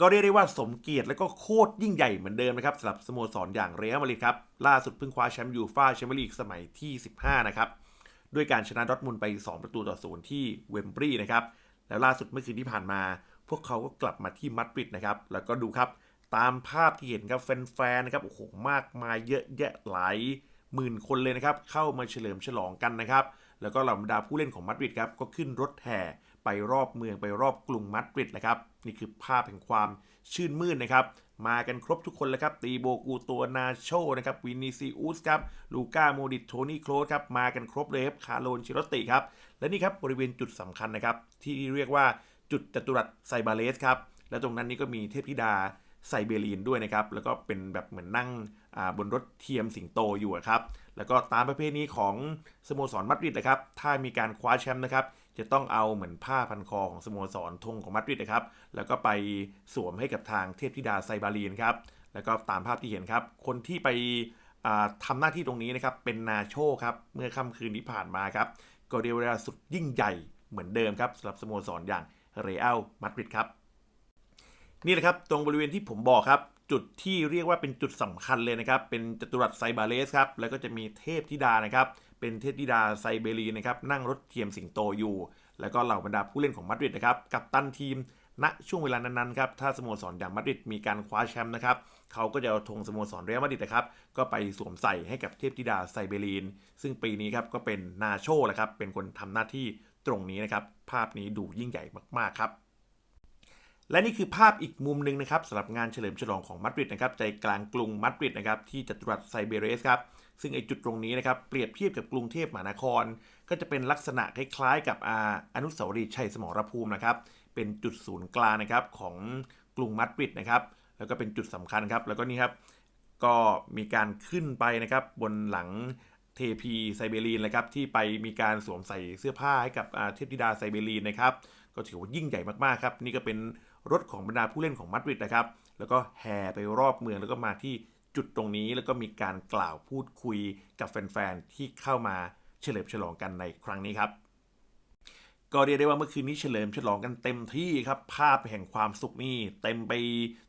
ก็เรียกได้ว่าสมเกียรติและก็โคตรยิ่งใหญ่เหมือนเดิมนะครับสำหรับสโมสรอย่างเรอัลมาดริดครับ ล่าสุดเพิ่งคว้าแชมป์ยูฟ่าแชมเปี้ยนลีกสมัยที่ 15 นะครับ ด้วยการชนะดอทมุนไป 2 ประตูต่อศูนย์ที่เวมบรีนะครับ แล้วล่าสุดเมื่อคืนที่ผ่านมา พวกเขาก็กลับมาที่มาดริดนะครับ แล้วก็ดูครับตามภาพที่เห็นครับแฟนๆนะครับโอ้โหมากมายเยอะแยะหลายหมื่นคนเลยนะครับเข้ามาเฉลิมฉลองกันนะครับ แล้วก็เหล่าบรรดาผู้เล่นของมาดริดครับก็ขึ้นรถแห่ ไปรอบเมืองไปรอบกรุงมาดริดนะครับนี่คือภาพแห่งความชื่นมื่นนะครับ มากันครบทุกคนเลยครับ ตีโบกูตัวนาโชนะครับวินิซิอุสครับลูก้าโมดิตโทนี่โคลสครับมากันครบเลยครับคาร์โลนชิโรติครับและนี่ครับบริเวณจุดสำคัญนะครับ ที่เรียกว่าจุดจัตุรัสไซบาเลสครับและตรงนั้นนี่ก็มีเทพธิดาไซเบรีนด้วยนะครับ แล้วก็เป็นแบบเหมือนนั่งบนรถเทียมสิงโตอยู่ครับ แล้วก็ตามประเพณีของสโมสรมาดริดนะครับ ถ้ามีการคว้าแชมป์นะครับ จะต้องเอาเหมือนผ้าพันคอของสโมสรธงของมาดริดนะครับ แล้วก็ไปสวมให้กับทางเทพธิดาไซบารีนครับ แล้วก็ตามภาพที่เห็นครับ คนที่ไปอ่าทำหน้าที่ตรงนี้นะครับ เป็นนาโชครับ เมื่อค่ำคืนที่ผ่านมาครับก็เรียกว่าสุดยิ่งใหญ่เหมือนเดิมครับสำหรับสโมสรอย่างเรอัลมาดริดครับ นี่แหละครับตรงบริเวณที่ผมบอกครับ จุดที่เรียกว่าเป็นจุดสำคัญเลยนะครับ เป็นจัตุรัสไซบาเลสครับ แล้วก็จะมีเทพธิดานะครับ เป็นเทพธิดาไซเบรีนะครับนั่งรถเทียมสิงโตอยู่ แล้วก็เหล่าบรรดาผู้เล่นของมาดริดนะครับกับตันทีมณช่วงเวลานั้นๆครับถ้าสโมสรอย่างมาดริดมีการคว้าแชมป์นะครับเขาก็จะเอาธงสโมสรเรอัลมาดริดนะครับก็ไปสวมใส่ให้กับเทพธิดาไซเบรีน ซึ่งปีนี้ครับก็เป็นนาโชแหละครับเป็นคนทำหน้าที่ตรงนี้นะครับภาพนี้ดูยิ่งใหญ่มากๆครับ และนี่คือภาพอีกมุมหนึ่งนะครับสำหรับงานเฉลิมฉลองของมาดริดนะครับใจกลางกรุงมาดริดนะครับที่จัตุรัสไซเบเรสครับซึ่งไอจุดตรงนี้นะครับเปรียบเทียบกับกรุงเทพมหานคร ก็จะเป็นลักษณะคล้ายๆ กับอาอนุสาวรีย์ชัยสมรภูมินะครับเป็นจุดศูนย์กลางนะครับของกรุงมาดริดนะครับแล้วก็เป็นจุดสำคัญครับแล้วก็นี่ครับก็มีการขึ้นไปนะครับบนหลัง เทพีไซเบรีนนะครับที่ไปมีการสวมใส่เสื้อผ้าให้กับเทพธิดาไซเบรีนนะครับก็ถือว่ายิ่งใหญ่มากๆครับนี่ก็เป็นรถของบรรดาผู้เล่นของมาดริดนะครับแล้วก็แห่ไปรอบเมืองแล้วก็มาที่จุดตรงนี้แล้วก็มีการกล่าวพูดคุยกับแฟนๆที่เข้ามาเฉลิมฉลองกันในครั้งนี้ครับก็เรียกได้ว่าเมื่อคืนนี้เฉลิมฉลองกันเต็มที่ครับ ภาพแห่งความสุขนี่เต็มไป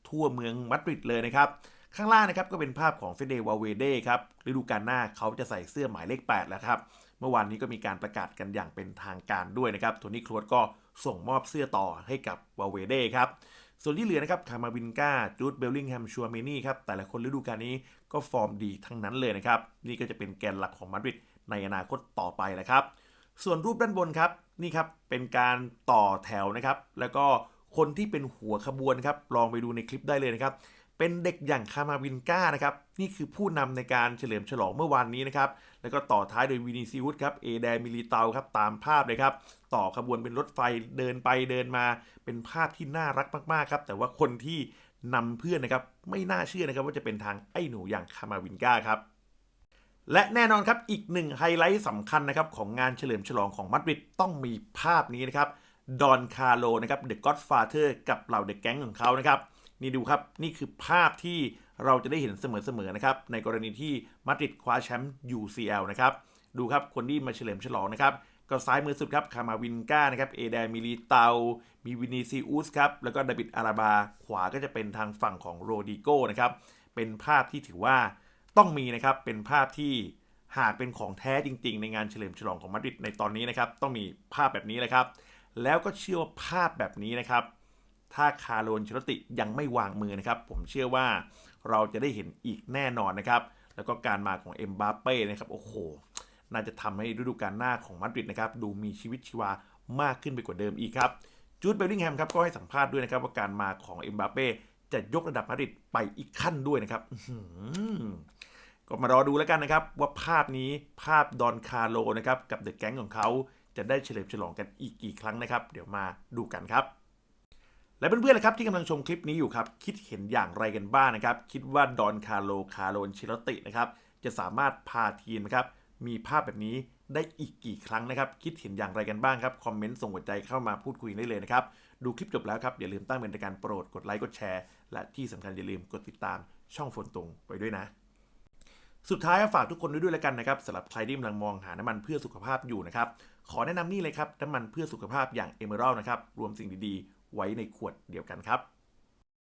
ทั่วเมืองมาดริดเลยนะครับ ข้างล่างนะครับก็เป็นภาพของเฟเดวาเวเดครับฤดูกาลหน้าเขาจะใส่เสื้อหมายเลข 8 แล้วครับ เมื่อวานนี้ก็มีการประกาศกันอย่างเป็นทางการด้วยนะครับโทนี่ครวดก็ส่งมอบเสื้อต่อให้กับวาเวเดครับส่วนที่เหลือนะครับคามาวินกาจูดเบลลิงแฮมชัวเมนี่ครับแต่ละคนฤดูกาลนี้ก็ฟอร์มดีทั้งนั้นเลยนะครับ นี่ก็จะเป็นแกนหลักของมาดริดในอนาคตต่อไปแหละครับ ส่วนรูปด้านบนครับนี่ครับเป็นการต่อแถวนะครับ แล้วก็คนที่เป็นหัวขบวนครับลองไปดูในคลิปได้เลยนะครับ เป็นเด็กอย่างคามาวินก้านะครับนี่คือผู้นำในการเฉลิมฉลองเมื่อวานนี้นะครับแล้วก็ต่อท้ายโดยวินิซิอุสครับเอแดมิลิเตาครับตามภาพเลยครับต่อขบวนเป็นรถไฟเดินไปเดินมา เป็นภาพที่น่ารักมากๆครับแต่ว่าคนที่นำเพื่อนนะครับไม่น่าเชื่อนะครับว่าจะเป็นทางไอ้หนูอย่างคามาวินก้าครับและแน่นอนครับอีกหนึ่งไฮไลท์สำคัญนะครับของงานเฉลิมฉลองของมาดริดต้องมีภาพนี้นะครับดอนคาร์โลนะครับเดอะก็อดฟาเธอร์กับเหล่าเด็กแก๊งของเขานะครับ นี่ดูครับนี่คือภาพที่เราจะได้เห็นเสมอๆนะครับ ในกรณีที่มาดริดคว้าแชมป์ UCL นะครับดูครับคนที่มาเฉลิมฉลองนะครับก็ซ้ายมือสุดครับคามาวินก้านะครับเอแดมิลิเตา มีวินิซิอุสครับแล้วก็ดาบิดอาราบา ขวาก็จะเป็นทางฝั่งของโรดิโก้นะครับเป็นภาพที่ถือว่าต้องมีนะครับเป็นภาพที่หากเป็นของแท้จริง ๆ ในงานเฉลิมฉลองของมาดริดในตอนนี้นะครับต้องมีภาพแบบนี้เลยครับ แล้วก็เชื่อว่าภาพแบบนี้นะครับ ถ้าคาร์โลนชลติยังไม่วางมือนะครับ ผมเชื่อว่าเราจะได้เห็นอีกแน่นอนนะครับ แล้วก็การมาของเอ็มบาเป้นะครับ โอ้โห น่าจะทำให้ฤดูกาลหน้าของมาดริดนะครับ ดูมีชีวิตชีวามากขึ้นไปกว่าเดิมอีกครับจูดเบลลิงแฮมครับก็ให้สัมภาษณ์ด้วยนะครับ ว่าการมาของเอ็มบาเป้จะยกระดับมาดริดไปอีกขั้นด้วยนะครับก็มารอดูแล้วกันนะครับ ว่าภาพนี้ภาพดอนคาร์โลนะครับกับเดอะแก๊งของเขาจะได้เฉลิมฉลองกันอีกกี่ครั้งนะครับ เดี๋ยวมาดูกันครับ และเพื่อนๆนะครับที่กำลังชมคลิปนี้อยู่ครับ คิดเห็นอย่างไรกันบ้างนะครับ คิดว่าดอนคาร์โลคาร์โลนชิลตินะครับจะสามารถพาทีมนะครับมีภาพแบบนี้ได้อีกกี่ครั้งนะครับ คิดเห็นอย่างไรกันบ้างครับ คอมเมนต์ส่งหัวใจเข้ามาพูดคุยได้เลยนะครับ ดูคลิปจบแล้วครับ อย่าลืมตั้งเป็นรายการโปรดกดไลค์กดแชร์ และที่สำคัญอย่าลืมกดติดตามช่องฝนตรงไปด้วยนะ สุดท้ายฝากทุกคนด้วยด้วยแล้วกันนะครับสำหรับใครที่กำลังมองหาน้ำมันเพื่อสุขภาพอยู่นะครับขอแนะนำนี่เลยครับน้ำมันเพื่อสุขภาพอย่าง Emerald นะครับรวมสิ่งดีๆ ไว้ในขวดเดียวกันครับ